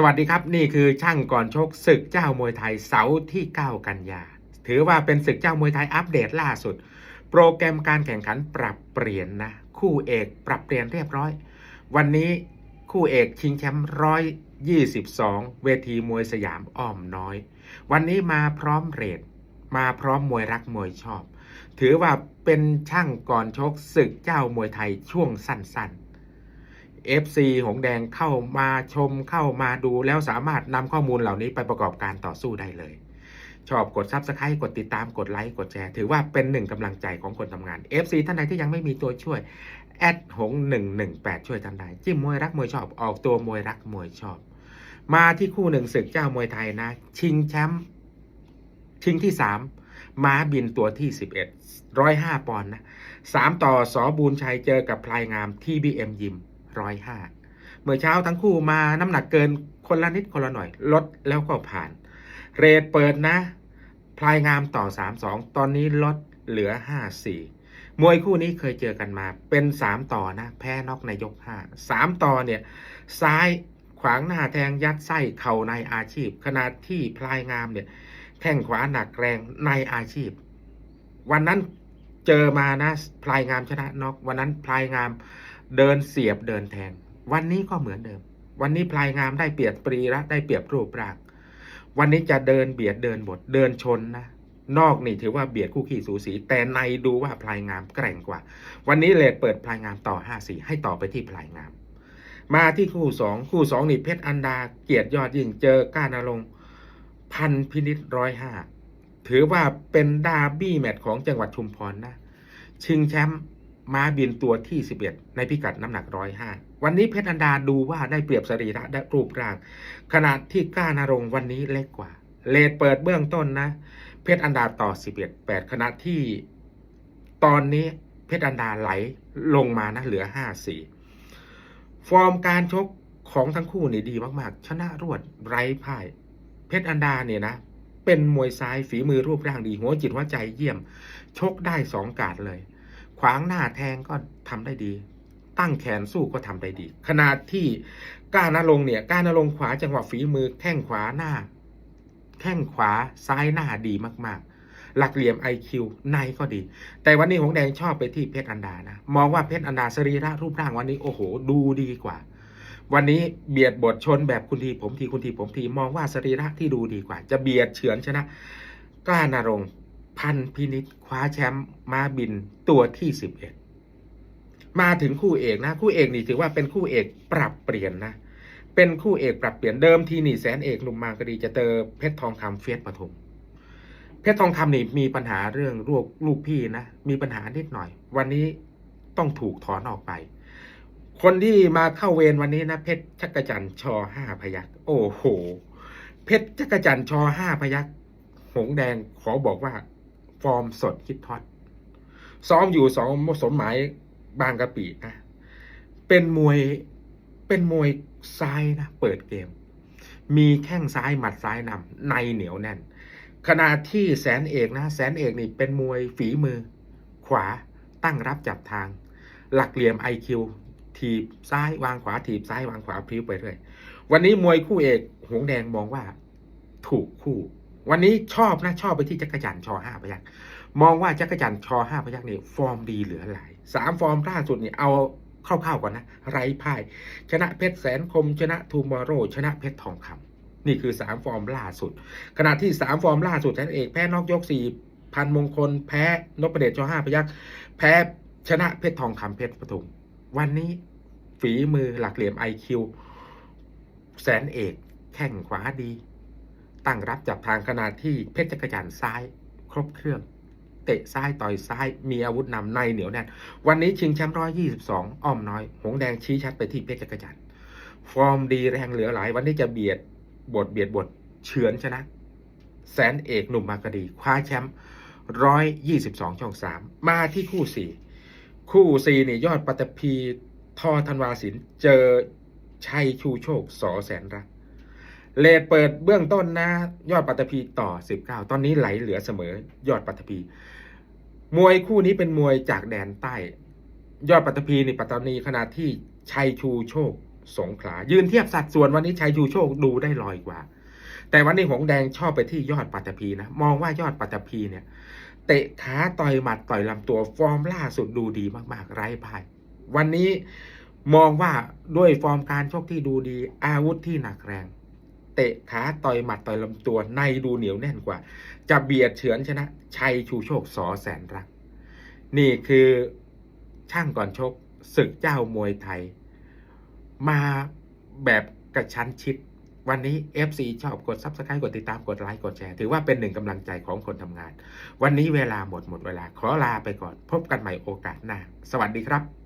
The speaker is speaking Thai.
สวัสดีครับนี่คือช่างก่อนชกศึกเจ้ามวยไทยเสาร์ที่ 9 กันยา ถือว่าเป็นศึกเจ้ามวยไทยอัปเดตล่าสุด โปรแกรมการแข่งขันปรับเปลี่ยนนะ คู่เอกปรับเปลี่ยนเรียบร้อย วันนี้คู่เอกชิงแชมป์ร้อยยี่สิบสองเวทีมวยสยามอ้อมน้อย วันนี้มาพร้อมเรทมาพร้อมมวยรักมวยชอบ ถือว่าเป็นช่างก่อนชกศึกเจ้ามวยไทยช่วงสั้นๆ FC หงแดงเข้ามาชมเข้ามาดูแล้วสามารถนำข้อมูลเหล่านี้ไปประกอบการต่อสู้ได้เลย ชอบกด Subscribe กดติดตามกดไลค์กดแชร์ ถือว่าเป็นหนึ่งกำลังใจของคนทำงาน FC ท่านใดที่ยังไม่มีตัวช่วยแอดหง118 ช่วยท่านใดจิ้มมวยรักมวยชอบออกตัวมวยรักมวยชอบ มาที่คู่หนึ่งศึกเจ้ามวยไทยนะ ชิงแชมป์ชิงที่สามม้าบินตัวที่ 11 105 ปอนด์นะสามต่อสอบูญชัยเจอกับพลายงามที่บีเอ็มยิม 105เมื่อเช้าทั้งคู่มาน้ำหนักเกินคนละนิดคนละหน่อยลดแล้วก็ผ่าน เรทเปิดนะ พลายงามต่อ 3-2 ตอนนี้ลดเหลือ 5-4 มวยคู่นี้เคยเจอกันมาเป็น 3 ต่อนะ แพ้นอกในยก 5 3 ต่อเนี่ย ซ้ายขวางหน้าแทงยัดไส้เข่าในอาชีพ ขณะที่พลายงามเนี่ย แข้งขวาหนักแรงในอาชีพ วันนั้นเจอมานะพลายงามชนะนอกวันนั้นพลายงาม เดินเสียบเดินแทง วันนี้ก็เหมือนเดิม วันนี้พลายงามได้เปรียบปรีระได้เปรียบรูปร่าง วันนี้จะเดินเบียดเดินบดเดินชนนะนอกนี่ถือว่าเบียดคู่ขี้สูสี แต่ในดูว่าพลายงามแกร่งกว่า วันนี้เลดเปิดพลายงามต่อ5-4ให้ต่อไปที่พลายงาม มาที่คู่สองคู่สองนี่เพชรอันดาเกียรติยอดยิ่งเจอก้านอลงพันพินิษร้อยห้าถือว่าเป็นดาร์บี้แมตช์ของจังหวัดชุมพรนะ ชิงแชมป์ ม้าบินตัวที่ 11 ในพิกัดน้ำหนัก 105 วันนี้เพชรอันดาดูว่าได้เปรียบสรีระได้รูปร่าง ขนาดที่ก้านรงค์วันนี้เล็กกว่า เลดเปิดเบื้องต้นนะ เพชรอันดาต่อ 11 8 ขณะที่ตอนนี้เพชรอันดาไหลลงมานะเหลือ 5-4 ฟอร์มการชกของทั้งคู่นี่ดีมาก ๆ ชนะรวดไร้พ่าย เพชรอันดาเนี่ยนะ เป็นมวยซ้ายฝีมือรูปร่างดีหัวจิตหัวใจเยี่ยม ชกได้สองกาดเลย ขวางหน้าแทงก็ทำได้ดี ตั้งแขนสู้ก็ทำได้ดี ขนาดที่ก้านาลงเนี่ยก้านาลงขวาจังหวะฝีมือแข้งขวาหน้า แข้งขวาซ้ายหน้าดีมากๆ หลักเหลี่ยม IQ ในก็ดี แต่วันนี้หงแดงชอบไปที่เพชรอันดานะ มองว่าเพชรอันดาสรีระรูปร่างวันนี้โอ้โห ดูดีกว่า วันนี้เบียดบทชนแบบคุณทีผมทีคุณทีผมทีมองว่าสรีระที่ดูดีกว่า จะเบียดเฉือนชนะกล้านารง พันพินิษคว้าแชมป์มาบินตัวที่สิบเอ็ดมาถึงคู่เอกนะ คู่เอกนี่ถือว่าเป็นคู่เอกปรับเปลี่ยนนะ เป็นคู่เอกปรับเปลี่ยนเดิมทีนี่แสนเอกหนุ่มมางกดีจะเจอเพชรทองคำเฟียสปทุมเพชรทองคำนี่มีปัญหาเรื่องลูกลูกพี่นะ มีปัญหานิดหน่อย วันนี้ต้องถูกถอนออกไป คนที่มาเข้าเวรวันนี้นะ เพชรจักกรจันชอห้าพยักโอ้โห เพชรจักกรจันชอห้าพยักหงแดงขอบอกว่า ฟอร์มสดคิดทอดซ้อมอยู่สองสมหมายบางกะปินะเป็นมวยเป็นมวยซ้ายนะเปิดเกม มีแข้งซ้ายหมัดซ้ายนำในเหนียวแน่น ขณะที่แสนเอกนะแสนเอกนี่เป็นมวยฝีมือ ขวาตั้งรับจับทาง หลักเหลี่ยม IQ ถีบซ้ายวางขวาถีบซ้ายวางขวาพลิ้วไปเรื่อยวันนี้มวยคู่เอกหงแดงมองว่าถูกคู่ วันนี้ชอบนะชอบไปที่จักรจันทร์ชอห้าพยักมองว่าจักรจันทร์ชอห้าพยักนี่ฟอร์มดีเหลือหลายสามฟอร์มล่าสุดนี่เอาคร่าวๆก่อนนะ ไร้พ่าย ชนะเพชรแสนคม ชนะทูมอร์โรชนะเพชรทองคำนี่คือสามฟอร์มล่าสุด ขณะที่สามฟอร์มล่าสุดแสนเอกแพ้นอกยกสี่พันมงคล แพ้นพเดชชอห้าพยักแพ้ชนะเพชรทองคำเพชรปทุมวันนี้ฝีมือหลักเหลี่ยม IQ แสนเอกแข้งขวาดี ตั้งรับจับทางขนาดที่เพชรจักรจันทร์ซ้ายครบเครื่อง เตะซ้ายต่อยซ้าย มีอาวุธนำในเหนียวแน่นวันนี้ชิงแชมป์ร้อยยี่สิบสองอ้อมน้อย หงแดงชี้ชัดไปที่เพชรจักรจันทร์ฟอร์มดีแรงเหลือหลาย วันนี้จะเบียดบทเบียดบทเฉือนชนะ แสนเอกหนุ่มมากดีคว้าแชมป์ร้อยยี่สิบสองช่องสามมาที่คู่สี่คู่สี่นี่ยอดปัตภีทอธันวาสินเจอชัยชูโชคสอแสนรัก เลดเปิดเบื้องต้นนะ ยอดปัตภีต่อ 19 ตอนนี้ไหลเหลือเสมอ ยอดปัตภีมวยคู่นี้เป็นมวยจากแดนใต้ ยอดปัตภีนี่ปัตตานีขณะที่ชัยชูโชค สงขลา ยืนเทียบสัดส่วนวันนี้ชัยชูโชคดูได้ลอยกว่า แต่วันนี้หงแดงชอบไปที่ยอดปัตภีนะมองว่ายอดปัตตภีเนี่ย เตะขาต่อยหมัดต่อยลำตัวฟอร์มล่าสุดดูดีมากๆ ไร้พ่ายวันนี้มองว่าด้วยฟอร์มการชกที่ดูดีอาวุธที่หนักแรง เตะขาต่อยหมัดต่อยลำตัวในดูเหนียวแน่นกว่า จะเบียดเฉือนชนะ ชัยชูโชคสอแสนรัก นี่คือช่างก่อนชกศึกเจ้ามวยไทย มาแบบกระชั้นชิด วันนี้ FC ชอบกด Subscribe กดติดตามกดไลค์กดแชร์ ถือว่าเป็นหนึ่งกำลังใจของคนทำงาน วันนี้เวลาหมดหมดเวลา ขอลาไปก่อน พบกันใหม่โอกาสหน้า สวัสดีครับ